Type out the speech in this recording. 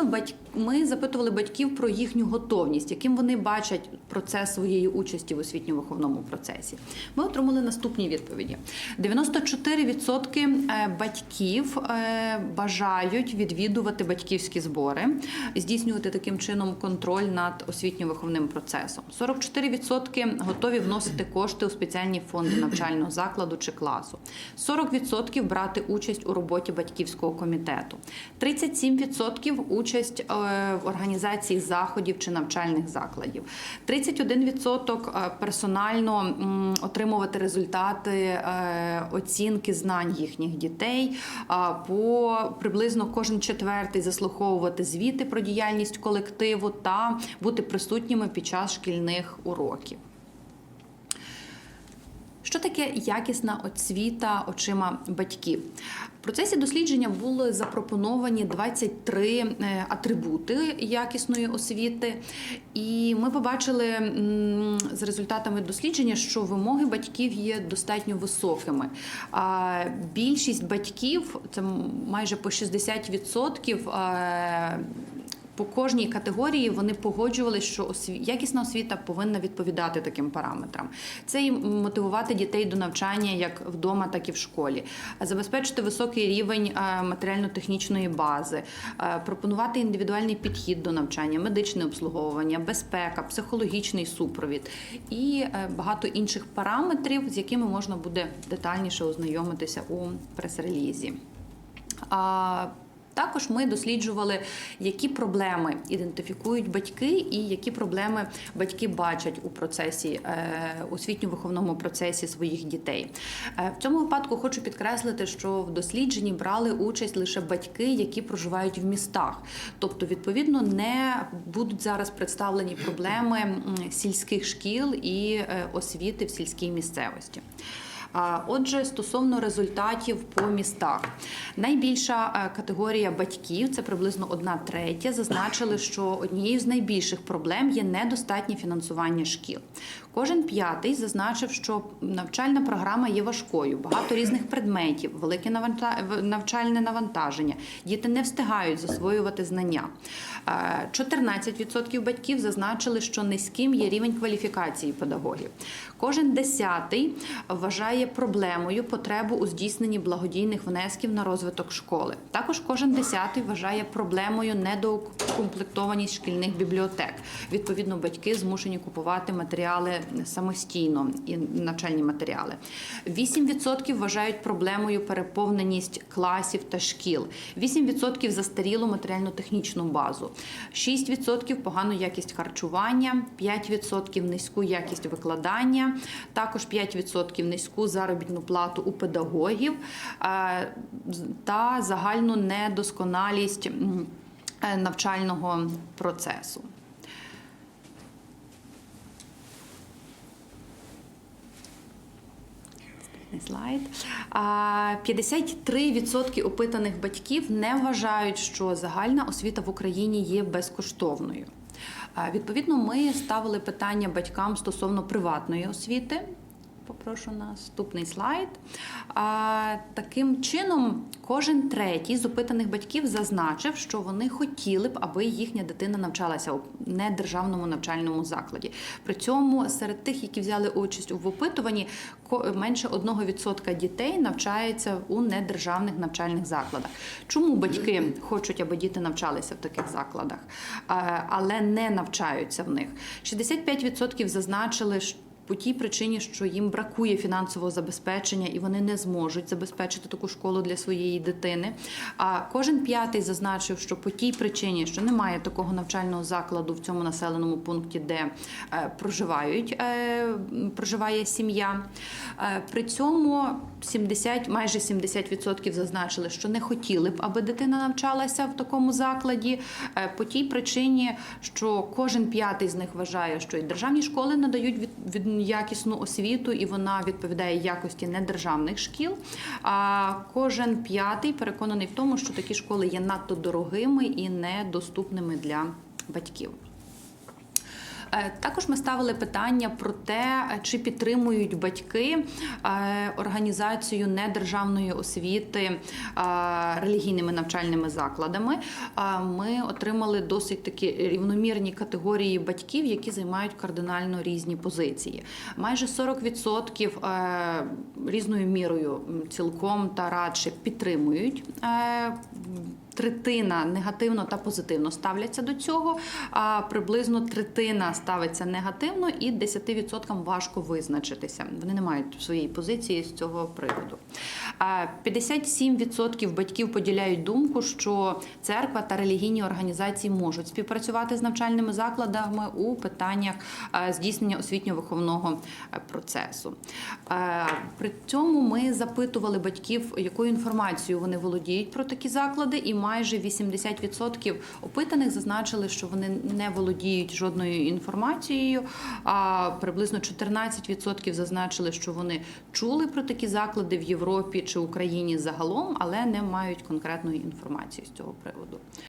Відповідно, бать- ми запитували батьків про їхню готовність, яким вони бачать процес своєї участі в освітньо-виховному процесі. Ми отримали наступні відповіді: 94% е, батьків е, бажають відвідувати батьківські збори, здійснювати таким чином контроль над освітньо-виховним процесом. 44% готові вносити кошти у спеціальні фонди навчального закладу чи класу. 40% брати участь у роботі батьківського комітету. 37% участь е, в організації заходів чи навчальних закладів. 31% е, персонально отримувати результати е, оцінки знань їхніх дітей. По приблизно кожен четвертий заслуховувати звіти про діяльність колективу та бути присутніми під час шкільних уроків. Що таке якісна освіта очима батьків? В процесі дослідження були запропоновані 23 е, атрибути якісної освіти, і ми побачили з результатами дослідження, що вимоги батьків є достатньо високими. Більшість батьків, це майже по 60%, е, по кожній категорії вони погоджувалися, що осві... якісна освіта повинна відповідати таким параметрам. Це і мотивувати дітей до навчання як вдома, так і в школі, забезпечити високий рівень е, матеріально-технічної бази, е, пропонувати індивідуальний підхід до навчання, медичне обслуговування, безпека, психологічний супровід і е, багато інших параметрів, з якими можна буде детальніше ознайомитися у прес-релізі. Також ми досліджували, які проблеми ідентифікують батьки, і які проблеми батьки бачать у процесі е, освітньо-виховному процесі своїх дітей. Е, В цьому випадку хочу підкреслити, що в дослідженні брали участь лише батьки, які проживають в містах. Тобто, відповідно, не будуть зараз представлені проблеми сільських шкіл і е, освіти в сільській місцевості. Отже, стосовно результатів по містах, найбільша е, категорія батьків, це приблизно одна третя, зазначили, що однією з найбільших проблем є недостатнє фінансування шкіл. Кожен п'ятий зазначив, що навчальна програма є важкою, багато різних предметів, велике навчальне навантаження. Діти не встигають засвоювати знання. Е, 14% батьків зазначили, що низьким є рівень кваліфікації педагогів. Кожен десятий вважає проблемою потребу у здійсненні благодійних внесків на розвиток школи. Також кожен десятий вважає проблемою недоукомплектованість шкільних бібліотек. Відповідно, батьки змушені купувати матеріали самостійно і навчальні матеріали. 8% вважають проблемою переповненість класів та шкіл. 8% застарілу матеріально-технічну базу. 6% погану якість харчування, 5% низьку якість викладання, також 5% низьку заробітну плату у педагогів е, та загальну недосконалість е, навчального процесу. Слайд. А, 53% опитаних батьків не вважають, що загальна освіта в Україні є безкоштовною. Відповідно, ми ставили питання батькам стосовно приватної освіти. Попрошу наступний слайд. Таким чином, кожен третій з опитаних батьків зазначив, що вони хотіли б, аби їхня дитина навчалася у недержавному навчальному закладі. При цьому серед тих, які взяли участь в опитуванні, менше 1% дітей навчається у недержавних навчальних закладах. Чому батьки хочуть, аби діти навчалися в таких закладах, але не навчаються в них? 65% зазначили, що по тій причині, що їм бракує фінансового забезпечення і вони не зможуть забезпечити таку школу для своєї дитини. А кожен п'ятий зазначив, що по тій причині, що немає такого навчального закладу в цьому населеному пункті, де е, проживають, е, проживає сім'я. Е, при цьому 70, майже 70% зазначили, що не хотіли б, аби дитина навчалася в такому закладі. По тій причині, що кожен п'ятий з них вважає, що і державні школи надають від якісну освіту, і вона відповідає якості недержавних шкіл. А кожен п'ятий переконаний в тому, що такі школи є надто дорогими і недоступними для батьків. Е, Також ми ставили питання про те, е, чи підтримують батьки е, організацію недержавної освіти релігійними навчальними закладами. Ми отримали досить такі рівномірні категорії батьків, які займають кардинально різні позиції. Майже 40% е, різною мірою цілком та радше підтримують. Третина негативно та позитивно ставляться до цього, а приблизно третина ставиться негативно, і 10% важко визначитися. Вони не мають своєї позиції з цього приводу. 57% батьків поділяють думку, що церква та релігійні організації можуть співпрацювати з навчальними закладами у питаннях здійснення освітньо-виховного е, процесу. При цьому ми запитували батьків, якою інформацією вони володіють про такі заклади, і майже 80% опитаних зазначили, що вони не володіють жодною інформацією. А приблизно 14% зазначили, що вони чули про такі заклади в Європі чи Україні загалом, але не мають конкретної інформації з цього приводу.